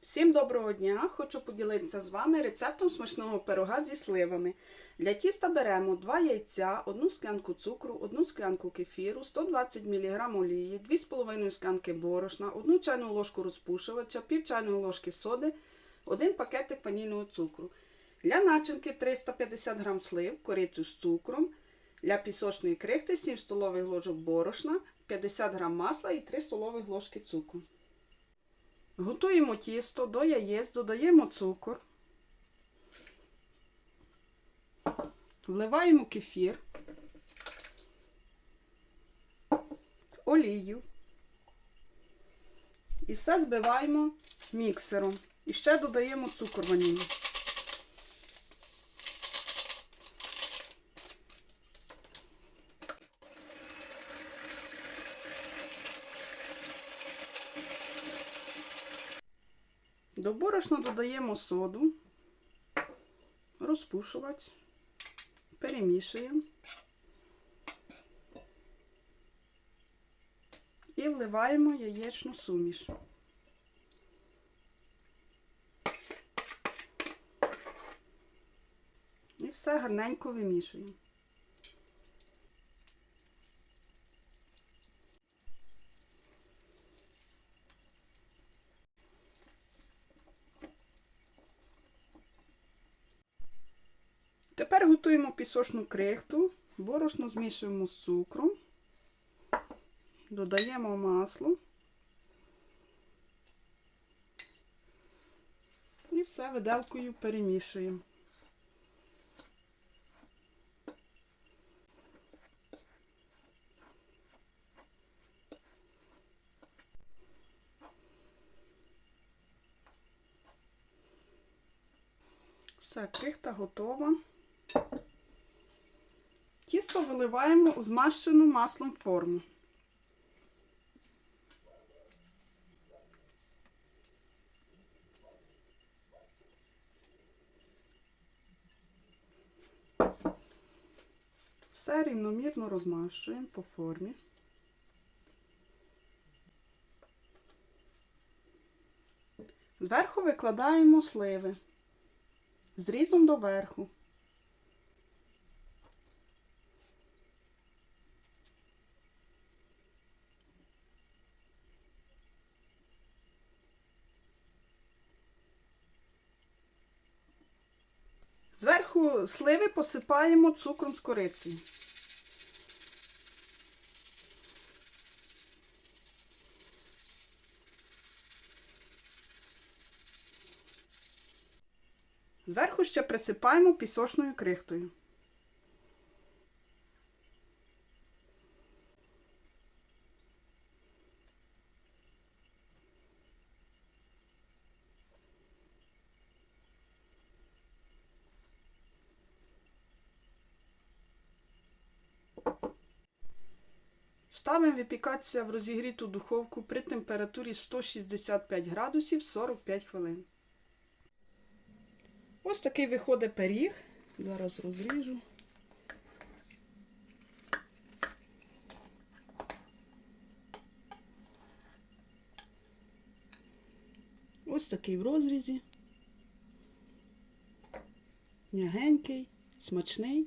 Всім доброго дня! Хочу поділитися з вами рецептом смачного пирога зі сливами. Для тіста беремо 2 яйця, 1 склянку цукру, 1 склянку кефіру, 120 мг олії, 2,5 склянки борошна, 1 чайну ложку розпушувача, пів чайної ложки соди, 1 пакетик ванільного цукру. Для начинки 350 г слив, корицю з цукром, для пісочної крихти 7 столових ложок борошна, 50 г масла і 3 столових ложки цукру. Готуємо тісто до яєць, додаємо цукор, вливаємо кефір, олію і все збиваємо міксером. І ще додаємо цукор ванільний. До борошна додаємо соду, розпушувач, перемішуємо і вливаємо яєчну суміш. І все гарненько вимішуємо. Готуємо пісочну крихту, борошно змішуємо з цукром, додаємо масло і все виделкою перемішуємо. Все, крихта готова. Тісто виливаємо у змащену маслом форму. Все рівномірно розмащуємо по формі. Зверху викладаємо сливи зрізом до Зверху сливи посипаємо цукром з корицею. Зверху ще присипаємо пісочною крихтою. Ставимо випікатися в розігріту духовку при температурі 165 градусів 45 хвилин. Ось такий виходить пиріг. Зараз розріжу. Ось такий в розрізі. М'ягенький, смачний.